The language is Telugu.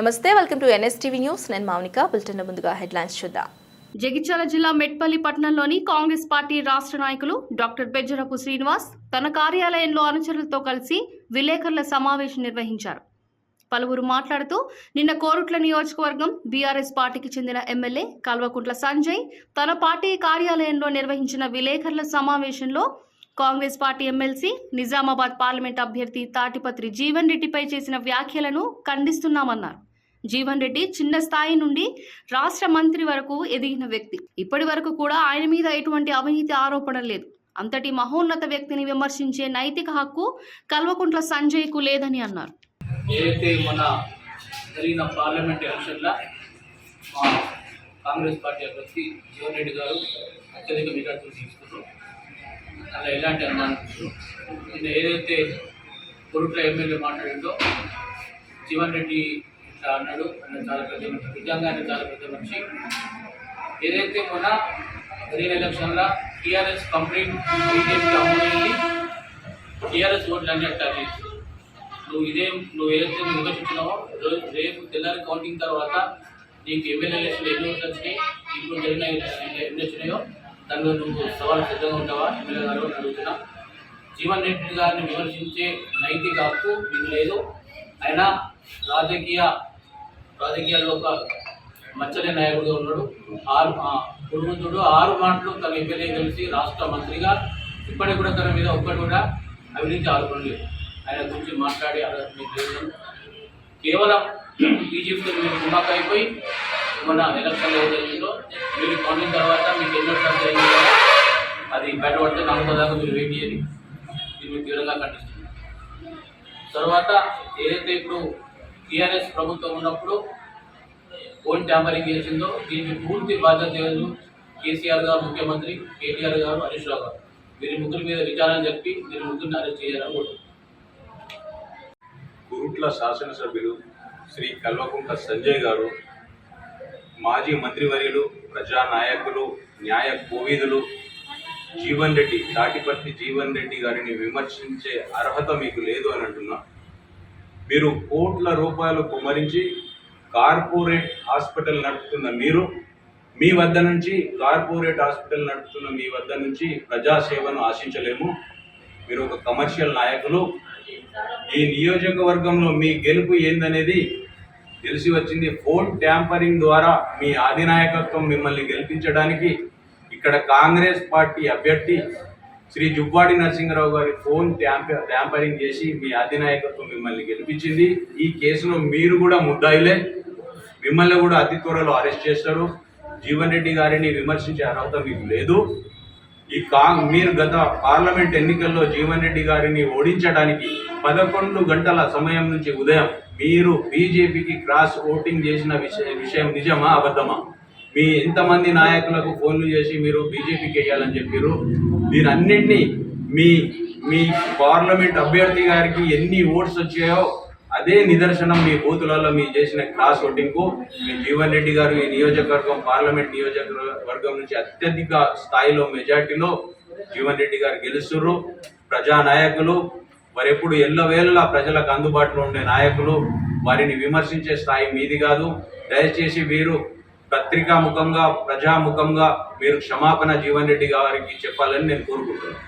నమస్తే వెల్కమ్ టు ఎన్ఎస్టీవీ న్యూస్. నేను మౌనిక. బులెటిన్ ముందుగా హెడ్లైన్స్ చూద్దాం. జగిత్యాల జిల్లా మెట్పల్లి పట్టణంలోని కాంగ్రెస్ పార్టీ రాష్ట్ర నాయకులు డాక్టర్ బెజ్జరపు శ్రీనివాస్ తన కార్యాలయంలో అనుచరులతో కలిసి విలేకరుల సమావేశం నిర్వహించారు. పలువురు మాట్లాడుతూ నిన్న కోరుట్ల నియోజకవర్గం బీఆర్ఎస్ పార్టీకి చెందిన ఎమ్మెల్యే కల్వకుంట్ల సంజయ్ తన పార్టీ కార్యాలయంలో నిర్వహించిన విలేకరుల సమావేశంలో Congress party MLC Nizamabad parliament అభ్యర్థి తాటిపత్రి జీవన్ రెడ్డిపై చేసిన వ్యాఖ్యలను ఖండిస్తున్నామన్నారు. జీవన్ రెడ్డి చిన్న స్థాయి నుండి రాష్ట్ర మంత్రి వరకు ఎదిగిన వ్యక్తి. ఇప్పటి వరకు కూడా ఆయన మీద ఎటువంటి అవినీతి ఆరోపణ లేదు. అంతటి మహోన్నత వ్యక్తిని విమర్శించే నైతిక హక్కు కల్వకుంట్ల సంజయ్కు లేదని అన్నారు. ఏదైతే మన జరిగిన పార్లమెంట్ ఎలక్షన్లో మా కాంగ్రెస్ పార్టీ అభ్యర్థి జీవన్ రెడ్డి గారు అత్యధిక మెజార్టీ తీసుకున్నారు. అలా ఎలాంటి అనుమానం లేదు. ఏదైతే కొరుట్ల ఎమ్మెల్యే మాట్లాడిందో జీవన్ రెడ్డి ఇట్లా అన్నాడు. ఆయన చాలా పెద్ద మనిషి. నిజంగా ఆయన చాలా పెద్ద మనిషి. ఏదైతే మొన్న గ్రీన్ ఎలక్షన్లో టీఆర్ఎస్ కంప్లీట్ బీజేపీ టీఆర్ఎస్ ఓట్లు అన్ని అట్లా నువ్వు ఇదే నువ్వు ఏదైతే నువ్వు విమర్శించినావో రేపు తెల్లారి కౌంటింగ్ తర్వాత నీకు ఎమ్మెల్యే ఎలక్షన్లు ఎన్ని ఓట్లు వచ్చినాయి ఇప్పుడు జరిగిన ఎన్ని వచ్చినాయో దానిలో నువ్వు సవాల్ సిద్ధంగా ఉంటావా? ఎమ్మెల్యే గారు అడుగుతున్నా. జీవన్ రెడ్డి గారిని విమర్శించే నైతిక హక్కు మీకు లేదు. ఆయన రాజకీయ రాజకీయాల్లో ఒక మచ్చలే నాయకుడుగా ఉన్నాడు. ఆరు ఆ, ఆరు మాటలు తన ఎమ్మెల్యే కలిసి రాష్ట్ర మంత్రిగా ఇప్పటికి కూడా తన మీద ఒక్కటి కూడా అవినీతి ఆరోపణలు ఆయన గురించి మాట్లాడి అలా మీకు కేవలం బీజేపీతో మీరు కుమాక అయిపోయి మన ఎలక్షన్లో ఏం జరిగిందో మీరు కౌంటింగ్ తర్వాత మీకు ఎన్నో జరిగిందో అది బయటపడితే నమ్మకదాకా మీరు వెయిట్ చేయాలి దీన్ని తీవ్రంగా ఖండిస్తున్నారు తర్వాత ఏదైతే ఇప్పుడు టీఆర్ఎస్ ప్రభుత్వం ఉన్నప్పుడు ఫోన్ ట్యాంపరింగ్ చేసిందో దీనికి పూర్తి బాధ్యత లేదు కేసీఆర్ గారు ముఖ్యమంత్రి కేటీఆర్ గారు హరీష్ రావు గారు. వీరి ముగ్గురి మీద విచారణ చెప్పి వీరి ముగ్గురిని అరెస్ట్ చేయాలని గురుట్ల కురుట్ల శాసనసభ్యులు శ్రీ కల్వకుంట సంజయ్ గారు మాజీ మంత్రివర్యులు ప్రజానాయకులు న్యాయ కోవిదులు జీవన్ రెడ్డి తాటిపర్తి జీవన్ రెడ్డి గారిని విమర్శించే అర్హత మీకు లేదు అని అంటున్నా. మీరు కోట్ల రూపాయలు కుమరించి కార్పొరేట్ హాస్పిటల్ నడుపుతున్న మీరు మీ వద్ద నుంచి కార్పొరేట్ హాస్పిటల్ నడుపుతున్న మీ వద్ద నుంచి ప్రజాసేవను ఆశించలేము. మీరు ఒక కమర్షియల్ నాయకులు. ఈ నియోజకవర్గంలో మీ గెలుపు ఏందనేది తెలిసి వచ్చింది. ఫోన్ ట్యాంపరింగ్ ద్వారా మీ అధినాయకత్వం మిమ్మల్ని గెలిపించడానికి ఇక్కడ కాంగ్రెస్ పార్టీ అభ్యర్థి శ్రీ జువ్వాడి నరసింహరావు గారి ఫోన్ ట్యాంప ట్యాంపరింగ్ చేసి మీ అధినాయకత్వం మిమ్మల్ని గెలిపించింది. ఈ కేసులో మీరు కూడా ముద్దాయిలే. మిమ్మల్ని కూడా అతి త్వరలో అరెస్ట్ చేస్తారు. జీవన్ రెడ్డి గారిని విమర్శించే అర్హత మీకు లేదు. ఈ కా మీరు గత పార్లమెంట్ ఎన్నికల్లో జీవన్ రెడ్డి గారిని ఓడించడానికి పదకొండు గంటల సమయం నుంచి ఉదయం మీరు బీజేపీకి క్రాస్ ఓటింగ్ చేసిన విషయ విషయం నిజమా అబద్ధమా? మీ ఎంతమంది నాయకులకు ఫోన్లు చేసి మీరు బీజేపీకి వేయాలని చెప్పారు దీనన్నింటినీ మీ మీ పార్లమెంట్ అభ్యర్థి గారికి ఎన్ని ఓట్స్ వచ్చాయో అదే నిదర్శనం మీ బూతులలో మీ చేసిన క్రాస్ ఓటింగ్కు మీ జీవన్ రెడ్డి గారు ఈ నియోజకవర్గం పార్లమెంట్ నియోజకవర్గం నుంచి అత్యధిక స్థాయిలో మెజార్టీలో జీవన్ రెడ్డి గారు గెలుస్తుర్రు. ప్రజా నాయకులు వారు ఎప్పుడు ఎల్లవేళలా ప్రజలకు అందుబాటులో ఉండే నాయకులు వారిని విమర్శించే స్థాయి మీది కాదు. దయచేసి వీరు పత్రికాముఖంగా ప్రజాముఖంగా మీరు క్షమాపణ జీవన్ రెడ్డి గారికి చెప్పాలని నేను కోరుకుంటున్నాను.